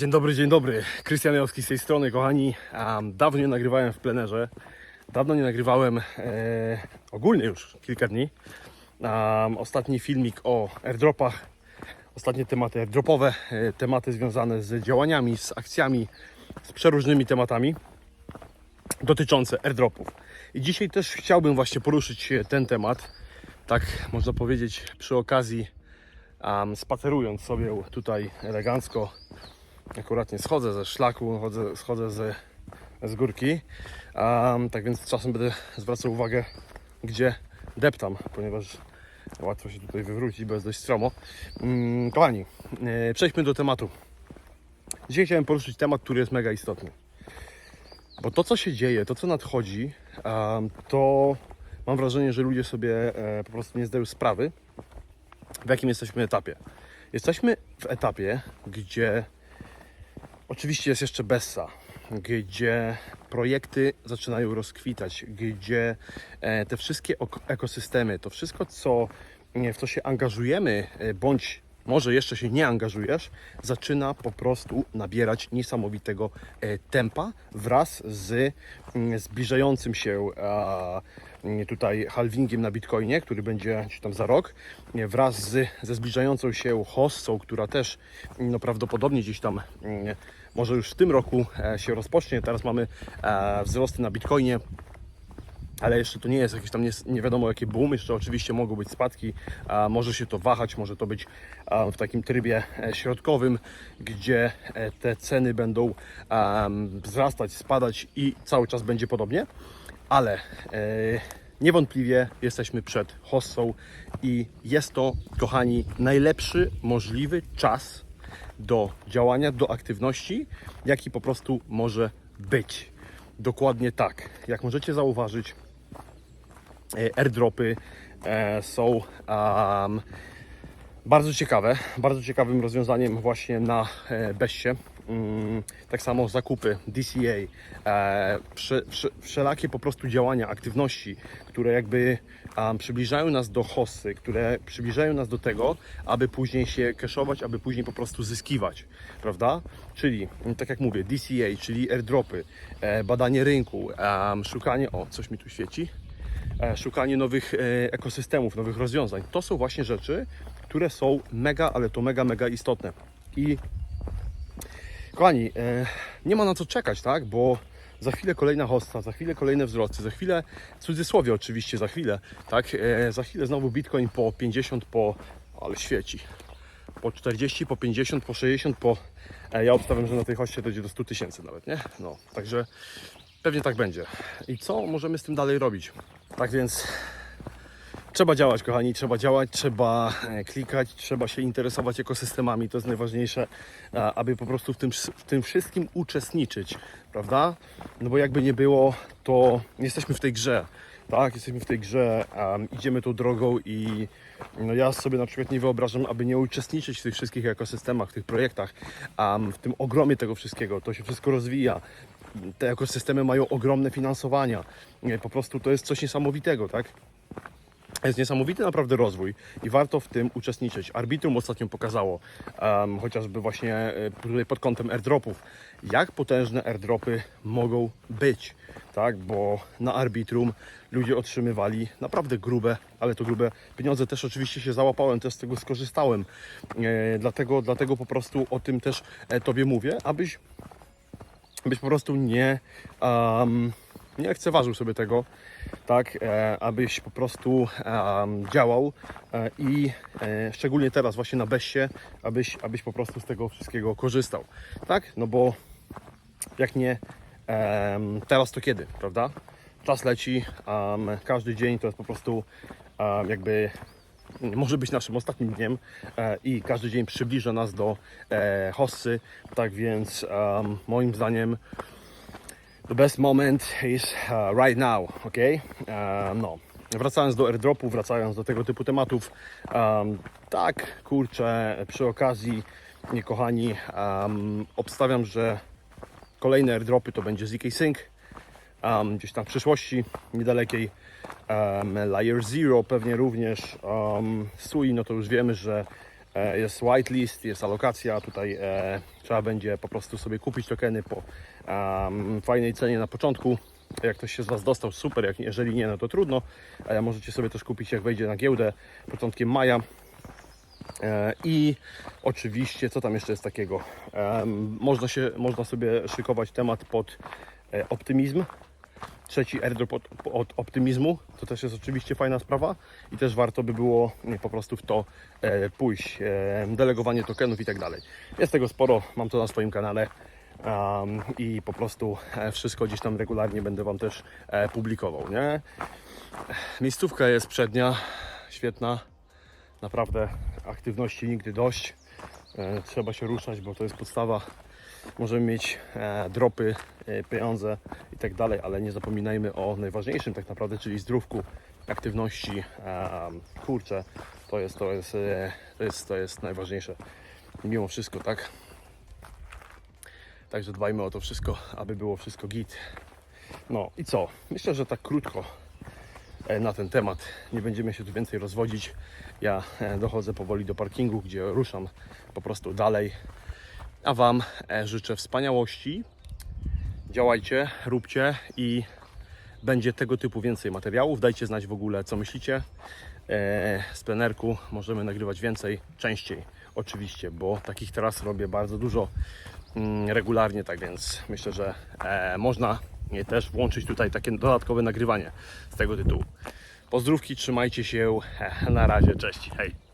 Dzień dobry, dzień dobry. Krystian Jowski z tej strony, kochani. Um, dawno nie nagrywałem w plenerze. Dawno nie nagrywałem e, ogólnie już kilka dni. Um, ostatni filmik o airdropach. Ostatnie tematy airdropowe, e, tematy związane z działaniami, z akcjami, z przeróżnymi tematami dotyczące airdropów. I dzisiaj też chciałbym właśnie poruszyć e, ten temat. Tak można powiedzieć przy okazji um, spacerując sobie tutaj elegancko akurat nie schodzę ze szlaku, chodzę, schodzę z, z górki. Um, tak więc czasem będę zwracał uwagę, gdzie deptam, ponieważ łatwo się tutaj wywrócić, bo jest dość stromo. Um, kochani, e, przejdźmy do tematu. Dzisiaj chciałem poruszyć temat, który jest mega istotny. Bo to, co się dzieje, to, co nadchodzi, um, to mam wrażenie, że ludzie sobie e, po prostu nie zdają sprawy, w jakim jesteśmy etapie. Jesteśmy w etapie, gdzie Oczywiście jest jeszcze Bessa, gdzie projekty zaczynają rozkwitać, gdzie e, te wszystkie ekosystemy, to wszystko, co, nie, w co się angażujemy, e, bądź może jeszcze się nie angażujesz, zaczyna po prostu nabierać niesamowitego e, tempa wraz z mm, zbliżającym się mm, tutaj halvingiem na Bitcoinie, który będzie gdzieś tam za rok, nie, wraz z, ze zbliżającą się hossą, która też no, prawdopodobnie gdzieś tam mm, może już w tym roku e, się rozpocznie. Teraz mamy e, wzrosty na Bitcoinie, ale jeszcze to nie jest jakiś tam nie, nie wiadomo jakie boom, jeszcze oczywiście mogą być spadki, a może się to wahać, może to być w takim trybie e, środkowym, gdzie e, te ceny będą wzrastać, spadać i cały czas będzie podobnie, ale e, niewątpliwie jesteśmy przed hossą i jest to, kochani, najlepszy możliwy czas do działania, do aktywności, jaki po prostu może być. Dokładnie tak. Jak możecie zauważyć, airdropy e, są bardzo ciekawe, bardzo ciekawym rozwiązaniem właśnie na e, Bessie. Mm, tak samo zakupy DCA, e, wszelakie po prostu działania, aktywności, które jakby przybliżają nas do hossy, które przybliżają nas do tego, aby później się cashować, aby później po prostu zyskiwać, prawda? Czyli, mm, tak jak mówię, DCA, czyli airdropy, e, badanie rynku, szukanie, o, coś mi tu świeci, e, szukanie nowych e, ekosystemów, nowych rozwiązań. To są właśnie rzeczy, które są mega, ale to mega, mega istotne. I kochani, e, nie ma na co czekać, tak? Bo za chwilę kolejna hosta, za chwilę kolejne wzrosty, za chwilę, w cudzysłowie oczywiście, za chwilę, tak? E, za chwilę znowu Bitcoin po 50, po, ale świeci, po 40, po 50, po 60, po, e, ja obstawiam, że na tej hoście dojdzie do 100 tysięcy nawet, nie? No, także pewnie tak będzie. I co możemy z tym dalej robić? Tak więc Trzeba działać, kochani, trzeba działać, trzeba e, klikać, trzeba się interesować ekosystemami, to jest najważniejsze, aby po prostu w tym, w tym wszystkim uczestniczyć, prawda? No bo jakby nie było, to jesteśmy w tej grze, tak? Jesteśmy w tej grze, um, idziemy tą drogą i no ja sobie na przykład nie wyobrażam, aby nie uczestniczyć w tych wszystkich ekosystemach, w tych projektach, um, w tym ogromie tego wszystkiego, to się wszystko rozwija, te ekosystemy mają ogromne finansowania, po prostu to jest coś niesamowitego, tak? Jest niesamowity naprawdę rozwój i warto w tym uczestniczyć. Arbitrum ostatnio pokazało, em, chociażby właśnie e, tutaj pod kątem airdropów, jak potężne airdropy mogą być, tak? Bo na Arbitrum ludzie otrzymywali naprawdę grube, ale to grube pieniądze. Też oczywiście się załapałem, też z tego skorzystałem. E, dlatego, dlatego po prostu o tym też e, Tobie mówię, abyś byś po prostu nie, um, nie lekceważył sobie tego, tak, e, abyś po prostu em, działał e, i e, szczególnie teraz właśnie na Bessie, abyś, abyś po prostu z tego wszystkiego korzystał, tak, no bo jak nie em, teraz to kiedy, prawda? Czas leci, em, każdy dzień to jest po prostu em, jakby może być naszym ostatnim dniem e, i każdy dzień przybliża nas do e, hossy, tak więc moim zdaniem the best moment is uh, right now, ok? no. Wracając do airdropu, wracając do tego typu tematów, em, tak, kurczę, przy okazji, nie kochani, obstawiam, że kolejne airdropy to będzie ZK Sync, um, gdzieś tam w przyszłości niedalekiej. Um, Layer Zero pewnie również. Um, Sui, no to już wiemy, że E, Jest whitelist, jest alokacja, tutaj e, trzeba będzie po prostu sobie kupić tokeny po em, fajnej cenie na początku. Jak ktoś się z Was dostał, super, jak, jeżeli nie, no to trudno. A możecie sobie też kupić, jak wejdzie na giełdę początkiem maja. E, I oczywiście, co tam jeszcze jest takiego? Można, się, można sobie szykować temat pod e, optymizm. Trzeci airdrop od, od optymizmu. To też jest oczywiście fajna sprawa i też warto by było nie, po prostu w to e, pójść. E, delegowanie tokenów i tak dalej. Jest tego sporo, mam to na swoim kanale. em, I po prostu e, wszystko gdzieś tam regularnie będę Wam też e, publikował. Nie? Miejscówka jest przednia, świetna. Naprawdę aktywności nigdy dość. E, Trzeba się ruszać, bo to jest podstawa. Możemy mieć e, dropy, e, pieniądze i tak dalej, ale nie zapominajmy o najważniejszym tak naprawdę, czyli zdrówku, aktywności. E, kurczę, to jest, to jest, e, to jest, to jest najważniejsze. Mimo wszystko, tak? Także dbajmy o to wszystko, aby było wszystko git. No i co? Myślę, że tak krótko na ten temat. Nie będziemy się tu więcej rozwodzić. Ja dochodzę powoli do parkingu, gdzie ruszam po prostu dalej. A Wam e, życzę wspaniałości. Działajcie, róbcie i będzie tego typu więcej materiałów. Dajcie znać w ogóle, co myślicie. E, Z plenerku możemy nagrywać więcej, częściej oczywiście, bo takich teraz robię bardzo dużo mm, regularnie, tak więc myślę, że e, można też włączyć tutaj takie dodatkowe nagrywanie z tego tytułu. Pozdrówki, trzymajcie się, na razie, cześć, hej.